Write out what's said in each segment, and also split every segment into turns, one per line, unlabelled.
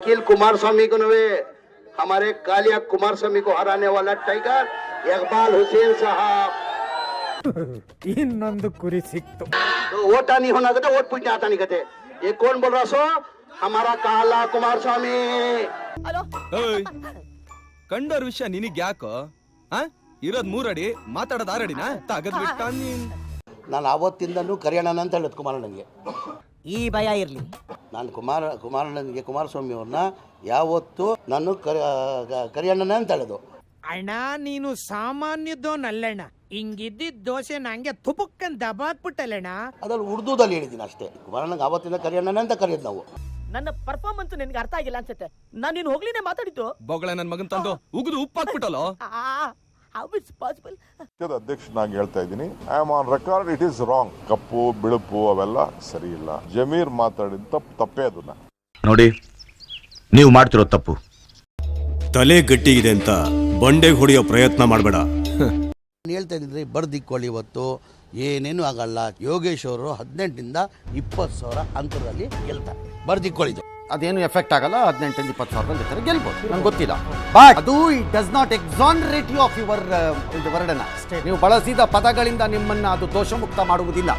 वकील कुमार स्वामी को नवे हमारे कालिया कुमार स्वामी को हराने वाला टाइगर इकबाल हुसैन साहब
ಇನ್ನೊಂದು ಕುರಿ ಸಿಕ್ತು
तो वोट नहीं होना कहते वोट पूछने आता नहीं कहते ये कौन बोल रहा सो हमारा काला कुमार स्वामी
ಏಯ್ ಕಂಡೋರ್ ವಿಷಯ ನಿನಗ್ ಯಾಕೋ ಆ ಇರೋದ್ ಮೂರಡಿ ಮಾತಾಡೋದ್ ಆರಡಿನ ತಗದ್ ಬಿಟ್ಟ ನೀನ್
ನಾನು ಆವತ್ತಿಂದನೂ ಕರಿಯಣ್ಣನ ಅಂತ ಹೇಳಿದ್ ಕುಮಾರಣ್ಣನಿಗೆ
ಈ ಭಯ ಇರಲಿ.
ನಾನು ಕುಮಾರ ಕುಮಾರಣ್ಣನಿಗೆ ಕುಮಾರಸ್ವಾಮಿ ಅವ್ರನ್ನ ಯಾವತ್ತು ನಾನು ಕರಿ ಕರಿಯಣ್ಣನ ಅಂತ ಹೇಳೋದು.
ಅಣ್ಣ ನೀನು ಸಾಮಾನ್ಯದೋನಲ್ಲಣ್ಣ ಹಿಂಗಿದ್ದಿದ್ ದೋಸೆ ನಂಗೆ ತುಪುಕ್ಕನ್ ದಬಾಕ್ಬಿಟ್ಟಲ್ಲಣ್ಣ
ಅದ್ರಲ್ಲಿ ಉರ್ದುದಲ್ಲಿ ಹೇಳಿದ್ದೀನಿ ಅಷ್ಟೇ. ಕುಮಾರಣ್ಣಗೆ ಆವತ್ತಿಂದ ಕರಿಯಣ್ಣನ ಅಂತ ಕರೆಯೋದು ನಾವು.
ನನ್ನ ಪರ್ಫಾರ್ಮೆನ್ಸ್ ನಿನ್ಗೆ ಅರ್ಥ ಆಗಿಲ್ಲ ಅನ್ಸುತ್ತೆ. ನಾನು ನೀನು ಹೋಗ್ಲಿನೇ ಮಾತಾಡಿದ್ದು.
ಬೊಗಳ ನನ್ನ ಮಗನ್ ತಂದು ಉಗಿದು ಉಪ್ಪಾಕ್ಬಿಟ್ಟಲ್ಲೋ
ಹೌ ಇಟ್ಸ್ ಪಾಸಿಬಲ್
ಪಕ್ಷದ ಅಧ್ಯಕ್ಷನಾಗಿ ಹೇಳ್ತಾ ಇದ್ದೀನಿ I am on record it is wrong ಕಪ್ಪು ಬಿಳುಪು ಅವೆಲ್ಲ ಸರಿ ಇಲ್ಲ. ಜಮೀರ್ ಮಾತಾಡಿದ ತಪ್ಪು ತಪ್ಪೇ ಅದನ್ನ.
ನೋಡಿ ನೀವು ಮಾಡ್ತಿರೋ ತಪ್ಪು.
ತಲೆ ಗಟ್ಟಿಗಿದೆ ಅಂತ ಬಂಡೆಗೆ ಹೊಡೆಯೋ ಪ್ರಯತ್ನ ಮಾಡಬೇಡ.
ನಾನು ಹೇಳ್ತಾ ಇದ್ದೀನಿ ಬರ್ದಿಕ್ಕೊಳ್ಳಿ ಇವತ್ತು. ಏನೇನು ಆಗಲ್ಲ. ಯೋಗೇಶ್ ಅವರು ಹದಿನೆಂಟರಿಂದ ಇಪ್ಪತ್ತು ಸಾವಿರ ಅಂತರದಲ್ಲಿ ಗೆಲ್ತಾರೆ. ಬರ್ದಿಕ್ಕೊಳ್ಳಿದು
ಅದೇನು ಎಫೆಕ್ಟ್ ಆಗಲ್ಲ ಹದಿನೆಂಟರಿಂದ ಇಪ್ಪತ್ತು ಸಾವಿರದಲ್ಲಿ ಇರ್ತಾರೆ ಗೆಲ್ಬೋದು ನಂಗೆ ಗೊತ್ತಿಲ್ಲ. ಬಟ್ ಅದು it does not exonerate you of your ವರ್ಡನ ನೀವು ಬಳಸಿದ ಪದಗಳಿಂದ ನಿಮ್ಮನ್ನು ಅದು ದೋಷಮುಕ್ತ ಮಾಡುವುದಿಲ್ಲ.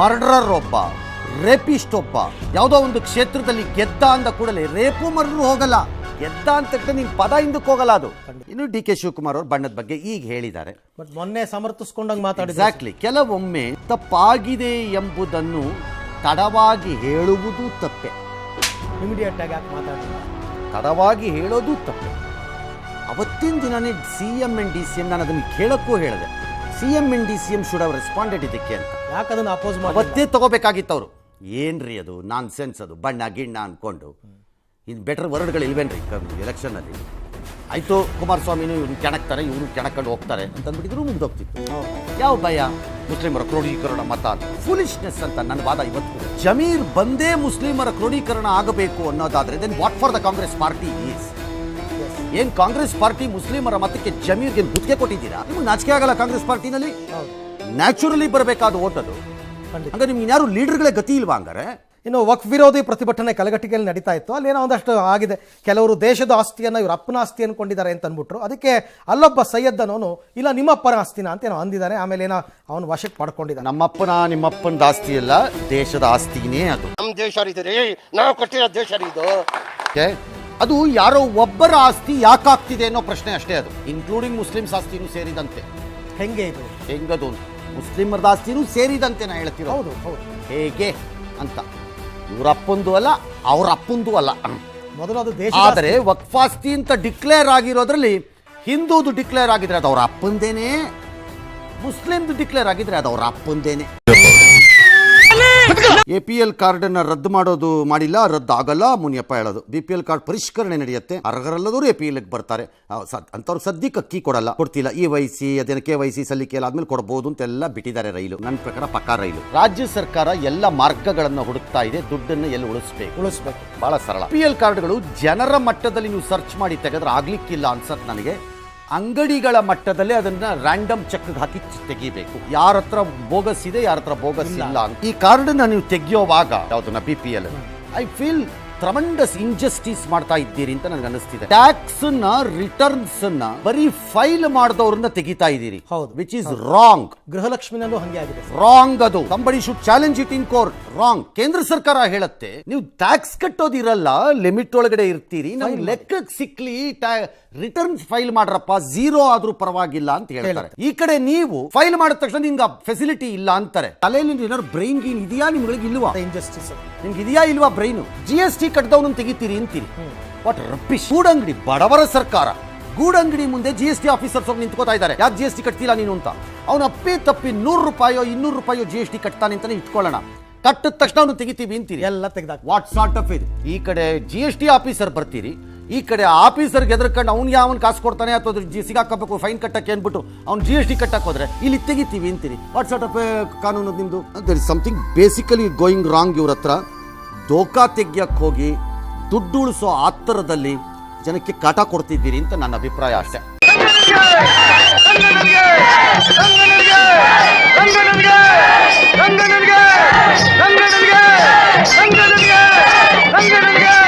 ಮರ್ಡರರ್ ಒಬ್ಬ ರೇಪಿಸ್ಟ್ ಒಬ್ಬ ಯಾವುದೋ ಒಂದು ಕ್ಷೇತ್ರದಲ್ಲಿ ಗೆದ್ದ ಅಂದ ಕೂಡಲೇ ರೇಪು ಮರ್ಡರ್ ಹೋಗಲ್ಲ. ಗೆದ್ದ ಅಂತ ನಿಮ್ಮ ನಿನ್ ಪದ ಹಿಂದಕ್ಕೆ ಹೋಗಲ್ಲ ಅದು. ಇನ್ನು ಡಿ ಕೆ ಶಿವಕುಮಾರ್ ಅವರು ಬಣ್ಣದ ಬಗ್ಗೆ ಈಗ ಹೇಳಿದ್ದಾರೆ.
ಮೊನ್ನೆ ಸಮರ್ಥಿಸ್ಕೊಂಡಂಗೆ ಮಾತಾಡಿ
ಎಕ್ಸಾಕ್ಟ್ಲಿ ಕೆಲವೊಮ್ಮೆ ತಪ್ಪಾಗಿದೆ ಎಂಬುದನ್ನು ತಡವಾಗಿ ಹೇಳುವುದು ತಪ್ಪೆ.
ಇಮಿಡಿಯೇಟ್ ಆಗಿ ಯಾಕೆ ಮಾತಾಡಿಲ್ಲ
ತಡವಾಗಿ ಹೇಳೋದು ತಪ್ಪೆ. ಅವತ್ತಿನ ದಿನನೇ C M N D C M ನಾನು ಅದನ್ನು ಕೇಳಕ್ಕೂ ಹೇಳಿದೆ. C M N D C M should have responded ಇದಕ್ಕೆ ಅಂತ.
ಯಾಕೆ ಅದನ್ನು ಅಪೋಸ್ ಮಾಡಿ
ಅವತ್ತೇ ತಗೋಬೇಕಾಗಿತ್ತು ಅವರು. ಏನ್ರಿ ಅದು? ನಾನ್ ಸೆನ್ಸ್ ಅದು. ಬಣ್ಣ ಗಿಣ್ಣ ಅನ್ಕೊಂಡು. ಇನ್ನು ಬೆಟರ್ ವರ್ಡ್ಗಳು ಇಲ್ವೇನ್ರಿ? ಎಲೆಕ್ಷನಲ್ಲಿ ಆಯ್ತು ಕುಮಾರಸ್ವಾಮಿನೂ ಇವ್ರು ಕೆಣಕ್ತಾರೆ ಇವ್ರು ಕೆಣಕೊಂಡು ಹೋಗ್ತಾರೆ ಅಂತಂದ್ಬಿಟ್ಟಿದ್ರು ಮುಗ್ದೋಗ್ತಿತ್ತು. ಯಾವ ಭಯ? ಮುಸ್ಲಿಮರ ಕ್ರೋಢೀಕರಣ ಮತ ಫುಲಿಶ್ನೆಸ್ ಅಂತ ನನ್ನ ವಾದ ಇವತ್ತು. ಜಮೀರ್ ಬಂದೇ ಮುಸ್ಲಿಮರ ಕ್ರೋಢೀಕರಣ ಆಗಬೇಕು ಅನ್ನೋದಾದ್ರೆ then what for the Congress party is ಏನ್ ಕಾಂಗ್ರೆಸ್ ಪಾರ್ಟಿ ಮುಸ್ಲಿಮರ ಮತಕ್ಕೆ ಜಮೀರ್ಗೆ ಗುತ್ತಿಗೆ ಕೊಟ್ಟಿದ್ದೀರಾ? ನಿಮ್ಗೆ ನಾಚಿಕೆ ಆಗಲ್ಲ ಕಾಂಗ್ರೆಸ್ ಪಾರ್ಟಿನಲ್ಲಿ ನ್ಯಾಚುರಲಿ ಬರಬೇಕಾದ ಓಟದು. ಅದು ಹಂಗಾರೆ ನಿಮ್ಗೆ ಯಾರು ಲೀಡರ್ಗಳೇ ಗತಿ ಇಲ್ವಾ ಹಂಗಾರೆ?
ಇನ್ನು ವಕ್ ವಿರೋಧಿ ಪ್ರತಿಭಟನೆ ಕಲಗಟ್ಟಿಗೆಯಲ್ಲಿ ನಡೀತಾ ಇತ್ತು. ಅಲ್ಲೇನೋ ಒಂದಷ್ಟು ಆಗಿದೆ. ಕೆಲವರು ದೇಶದ ಆಸ್ತಿಯನ್ನು ಇವರು ಅಪ್ಪನ ಆಸ್ತಿ ಅಂದ್ಕೊಂಡಿದ್ದಾರೆ ಅಂತ ಅಂದ್ಬಿಟ್ರು ಅದಕ್ಕೆ ಅಲ್ಲೊಬ್ಬ ಸೈಯದ್ ಅನ್ನೋನು ಇಲ್ಲ ನಿಮ್ಮಪ್ಪನ ಆಸ್ತಿನ? ಅಂತ ಏನೋ ಅಂದಿದ್ದಾನೆ ಆಮೇಲೆ ಏನೋ ಅವನು ವಶಕ್ಕೆ ಪಡ್ಕೊಂಡಿದ್ದಾನೆ
ನಮ್ಮಪ್ಪನ ನಿಮ್ಮಪ್ಪನ ಆಸ್ತಿ ಅಲ್ಲ ದೇಶದ ಆಸ್ತಿನೇ ಅದು.
ನಮ್ಮ ದೇಶ ರೀ ನಾವು ಕಟ್ಟಿರೋ ದೇಶ ರೀ ಇದು.
Okay? ಅದು ಯಾರೋ ಒಬ್ಬರ ಆಸ್ತಿ ಯಾಕಾಗ್ತಿದೆ ಅನ್ನೋ ಪ್ರಶ್ನೆ ಅಷ್ಟೇ ಅದು. ಇನ್ಕ್ಲೂಡಿಂಗ್ ಮುಸ್ಲಿಮ್ಸ್ ಆಸ್ತಿನೂ ಸೇರಿದಂತೆ.
ಹೆಂಗೆ ಇದು?
ಹೆಂಗದು? ಮುಸ್ಲಿಮರ ಆಸ್ತಿನೂ ಸೇರಿದಂತೆ ನಾ ಹೇಳ್ತಿರೋ
ಹೌದು ಹೌದು.
ಹೇಗೆ ಅಂತ. ಇವ್ರ ಅಪ್ಪಂದು ಅಲ್ಲ ಅವ್ರ ಅಪ್ಪಂದು ಅಲ್ಲ.
ಮೊದಲು ಅದು ದೇಶ
ಆದರೆ ವಕ್ಫಾಸ್ತಿ ಅಂತ ಡಿಕ್ಲೇರ್ ಆಗಿರೋದ್ರಲ್ಲಿ ಹಿಂದೂದು ಡಿಕ್ಲೇರ್ ಆಗಿದ್ರೆ ಅದು ಅವರ ಅಪ್ಪಂದೇನೆ ಮುಸ್ಲಿಮ್ದು ಡಿಕ್ಲೇರ್ ಆಗಿದ್ರೆ ಅದು ಅವ್ರ ಅಪ್ಪಂದೇನೆ ಎ ಪಿ ಎಲ್ ಕಾರ್ಡನ್ನು ರದ್ದು ಮಾಡೋದು ಮಾಡಿಲ್ಲ ರದ್ದು ಆಗಲ್ಲ ಮುನಿಯಪ್ಪ ಹೇಳೋದು. ಬಿ ಪಿ ಎಲ್ ಕಾರ್ಡ್ ಪರಿಷ್ಕರಣೆ ನಡೆಯುತ್ತೆ ಅರ್ಹರಲ್ಲದವರು ಎ ಪಿ ಎಲ್ ಬರ್ತಾರೆ. ಅಂಥವ್ರು ಸದ್ಯಕ್ಕೆ ಅಕ್ಕಿ ಕೊಡಲ್ಲ. ಕೊಡ್ತಿಲ್ಲ ಈ ವಯಸ್ಸಿ ಅದೇನು ಕೆ ವೈ ಸಿ ಸಲ್ಲಿಕೆ ಆದ್ಮೇಲೆ ಕೊಡಬಹುದು ಅಂತೆಲ್ಲ ಬಿಟ್ಟಿದ್ದಾರೆ ರೈಲು. ನನ್ನ ಪ್ರಕಾರ ಪಕ್ಕ ರೈಲು. ರಾಜ್ಯ ಸರ್ಕಾರ ಎಲ್ಲ ಮಾರ್ಗಗಳನ್ನು ಹುಡುಕ್ತಾ ಇದೆ ದುಡ್ಡನ್ನು ಎಲ್ಲಿ ಉಳಿಸ್ಬೇಕು?
ಉಳಿಸ್ಬೇಕು.
ಬಹಳ ಸರಳ. ಪಿ ಎಲ್ ಕಾರ್ಡ್ಗಳು ಜನರ ಮಟ್ಟದಲ್ಲಿ ನೀವು ಸರ್ಚ್ ಮಾಡಿ ತೆಗೆದ್ರೆ ಆಗ್ಲಿಕ್ಕಿಲ್ಲ ಅನ್ಸತ್ ನನಗೆ. ಅಂಗಡಿಗಳ ಮಟ್ಟದಲ್ಲಿ ಅದನ್ನ ರ್ಯಾಂಡಮ್ ಚೆಕ್ ಹಾಕಿ ತೆಗಿಬೇಕು. ಯಾರ ಹತ್ರ ಬೋಗಸ್ ಇದೆ ಯಾರ ಹತ್ರ ಬೋಗಸ್ ಇಲ್ಲ. ಈ ಕಾರ್ಡ್ ನೀವು ತೆಗಿಯೋವಾಗ ಯಾವ್ದನ್ನ B P L I feel tremendous injustice ಮಾಡ್ತಾ ಇದ್ದೀರಿ ಅಂತ ನನಗೆ ಅನಿಸ್ತಿದೆ ಟ್ಯಾಕ್ಸ್ನ ರಿಟರ್ನ್ಸ್ನ ಬರೀ ಫೈಲ್ ಮಾಡಿದವ್ರನ್ನ ತೆಗಿತಾ ಇದ್ದೀರಿ.
ಹೌದು.
ವಿಚ್ ಇಸ್ ರಾಂಗ್
ಗೃಹಲಕ್ಷ್ಮಿನಲ್ಲೂ ಹಂಗೆ ಆಗಿದೆ.
ರಾಂಗ್ ಅದು. Somebody should challenge it in court wrong ಕೇಂದ್ರ ಸರ್ಕಾರ ಹೇಳುತ್ತೆ ನೀವು ಟ್ಯಾಕ್ಸ್ ಕಟ್ಟೋದಿರಲ್ಲ ಲಿಮಿಟ್ ಒಳಗಡೆ ಇರ್ತೀರಿ ನಮ್ಗೆ ಲೆಕ್ಕಕ್ಕೆ ಸಿಕ್ಲಿ ರಿಟರ್ನ್ಸ್ ಫೈಲ್ ಮಾಡ್ರಪ್ಪ ಜೀರೋ ಆದ್ರೂ ಪರವಾಗಿಲ್ಲ ಅಂತ ಹೇಳ್ತಾರೆ. ಈ ಕಡೆ ನೀವು ಫೈಲ್ ಮಾಡಿದ ತಕ್ಷಣ ನಿಮ್ಗೆ ಫೆಸಿಲಿಟಿ ಇಲ್ಲ ಅಂತಾರೆ. ತಲೆಯಲ್ಲಿ ಏನಾದ್ರು ಬ್ರೈನ್ ಗೀನ್ ಇದೆಯಾ ನಿಮ್ಗಳಿಗೆ ಇಲ್ವಾ?
ಇಂಜಸ್ಟಿಸ್
ನಿಮ್ಗೆ ಇದೆಯಾ ಇಲ್ವಾ ಬ್ರೈನ್ ಜಿ ಎಸ್ ಟಿ ಕಟ್ಟದವನು ತೆಗಿತೀರಿ ಅಂತೀರಿ. ವಾಟ್ ರಬ್ಬಿಶ್ ಗೂಡಂಗಡಿ ಬಡವರ ಸರ್ಕಾರ. ಗೂಡಂಗಡಿ ಮುಂದೆ ಜಿ ಎಸ್ ಟಿ ಆಫೀಸರ್ಸ್ ಹೋಗಿ ನಿಂತ್ಕೋತಾ ಇದ್ದಾರೆ. ಯಾಕೆ ಜಿ ಎಸ್ ಟಿ ಕಟ್ತಿಲ್ಲ ನೀನು ಅಂತ? ಅವನು ಅಪ್ಪಿ ತಪ್ಪಿ ನೂರು ರೂಪಾಯೋ ಇನ್ನೂರು ರೂಪಾಯೋ ಜಿ ಎಸ್ ಟಿ ಕಟ್ತಾನೆ ಅಂತಾನೆ ಇಟ್ಕೊಳ್ಳೋಣ. ಕಟ್ಟಿದ ತಕ್ಷಣ ಅವನು ತೆಗಿತೀವಿ ಅಂತೀರಿ.
ಎಲ್ಲ ತೆಗ್ದಾಕ
ವಾಟ್ ಸಾರ್ಟ್ ಆಫ್ ಇದು? ಈ ಕಡೆ ಜಿ ಎಸ್ ಟಿ ಆಫೀಸರ್ ಬರ್ತೀರಿ. ಈ ಕಡೆ ಆಫೀಸರ್ಗೆ ಎದ್ರಕೊಂಡು ಅವ್ನಿಗೆ ಯಾವನ್ ಕಾಸು ಕೊಡ್ತಾನೆ ಅಥವಾ ಜಿ ಸಿಗಾಕಬೇಕು ಫೈನ್ ಕಟ್ಟಕ್ಕೆ ಅಂದ್ಬಿಟ್ಟು ಅವ್ನು ಜಿ ಎಸ್ ಟಿ ಕಟ್ಟಕ್ಕೆ ಹೋದ್ರೆ ಇಲ್ಲಿ ತೆಗಿತೀವಿ ಅಂತೀರಿ. ವಾಟ್ ಸಾರ್ಟ್ ಆಫ್ ಕಾನೂನು there is something basically going wrong ಇವ್ರ ಹತ್ರ. ದೋಖಾ ತೆಗಿಯಕ್ಕೆ ಹೋಗಿ ದುಡ್ಡು ಉಳಿಸೋ ಆತರದಲ್ಲಿ ಜನಕ್ಕೆ ಕಾಟ ಕೊಡ್ತಿದ್ದೀರಿ ಅಂತ ನನ್ನ ಅಭಿಪ್ರಾಯ ಅಷ್ಟೇ.